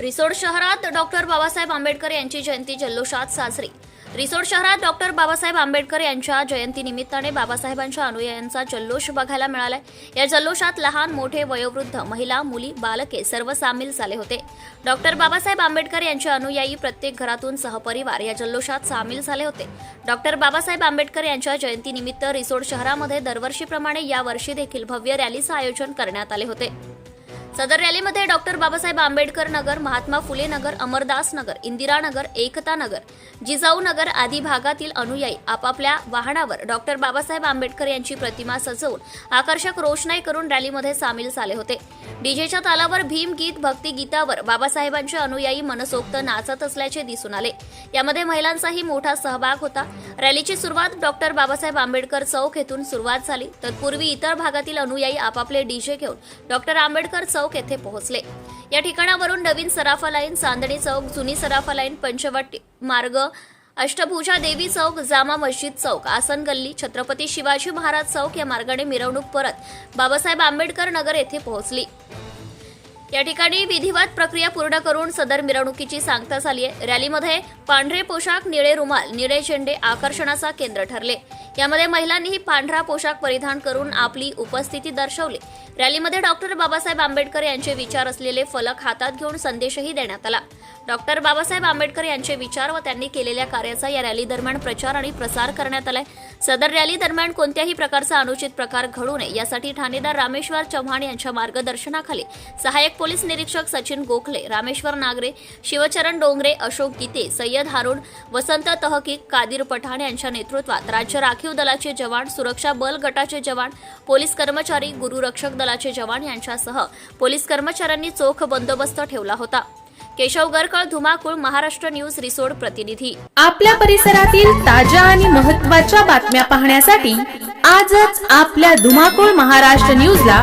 रिसोड शहरात डॉक्टर बाबासाहेब आंबेडकर यांची जयंती जल्लोषात साजरी. रिसोड शहरात डॉक्टर बाबासाहेब आंबेडकर यांच्या जयंतीनिमित्ताने बाबासाहेबांच्या अनुयायांचा जल्लोष बघायला मिळालाय. या जल्लोषात लहान मोठे वयोवृद्ध महिला मुली बालके सर्व सामील झाले होते. डॉक्टर बाबासाहेब आंबेडकर यांचे अनुयायी प्रत्येक घरातून सहपरिवार या जल्लोषात सामील झाले होते. डॉक्टर बाबासाहेब आंबेडकर यांच्या जयंतीनिमित्त रिसोड शहरामध्ये दरवर्षीप्रमाणे यावर्षी देखील भव्य रॅलीचं आयोजन करण्यात आले होते. सदर रॅलीमध्ये डॉक्टर बाबासाहेब आंबेडकर नगर महात्मा फुले नगर अमरदास नगर इंदिरा नगर एकता नगर जिजाऊ नगर आदी भागातील अनुयायी आपापल्या वाहनावर डॉक्टर बाबासाहेब आंबेडकर यांची प्रतिमा सजवून आकर्षक रोषणाई करून रॅलीमध्ये सामील झाले होते. डीजेच्या तालावर भीम गीत भक्ती गीतावर बाबासाहेबांचे अनुयायी मनसोक्त नाचत असल्याचे दिसून आले. यामध्ये महिलांचाही मोठा सहभाग होता. रॅलीची सुरुवात डॉक्टर बाबासाहेब आंबेडकर चौक येथून सुरुवात झाली. तत्पूर्वी इतर भागातील अनुयायी आपापले डीजे घेऊन डॉक्टर आंबेडकर चौक येथे पोहोचले. या ठिकाणावरून नवीन सराफा लाईन चांदणी चौक जुनी सराफा लाईन पंचवट मार्ग अष्टभुजा देवी चौक जामा मस्जिद चौक आसन गल्ली छत्रपती शिवाजी महाराज चौक या मार्गाने मिरवणूक परत बाबासाहेब आंबेडकर नगर येथे पोहोचली. या ठिकाणी विधिवत प्रक्रिया पूर्ण करून सदर मिरवणुकीची सांगता झाली आहे रॅलीमध्ये पांढरे पोशाख निळे रुमाल निळे झेंडे आकर्षणाचा केंद्र ठरले. यामध्ये महिलांनीही पांढरा पोशाख परिधान करून आपली उपस्थिती दर्शवली. रॅलीमध्ये डॉक्टर बाबासाहेब आंबेडकर यांचे विचार असलेले फलक हातात घेऊन संदेशही देण्यात आला. डॉक्टर बाबासाहेब आंबेडकर यांचे विचार व त्यांनी केलेल्या कार्याचा या रॅली दरम्यान प्रचार आणि प्रसार करण्यात आलाय. सदर रॅली दरम्यान कोणत्याही प्रकारचा अनुचित प्रकार घडू नये यासाठी ठाणेदार रामेश्वर चव्हाण यांच्या मार्गदर्शनाखाली सहाय्यक पोलीस निरीक्षक सचिन गोखले रामेश्वर नागरे शिवचरण डोंगरे अशोक गीते सय्यद हारून वसंत तहकीक कादिर पठाण यांच्या नेतृत्वात राज्य राखीव दलाचे जवान सुरक्षा बल गटाचे जवान पोलीस कर्मचारी गुरुरक्षक दलाचे जवान यांच्यासह पोलीस कर्मचाऱ्यांनी चोख बंदोबस्त ठेवला होता. केशव गरकळ धुमाकूळ महाराष्ट्र न्यूज रिसोड प्रतिनिधी. आपल्या परिसरातील ताज्या आणि महत्त्वाच्या बातम्या पाहण्यासाठी आजच आपल्या धुमाकूळ महाराष्ट्र न्यूजला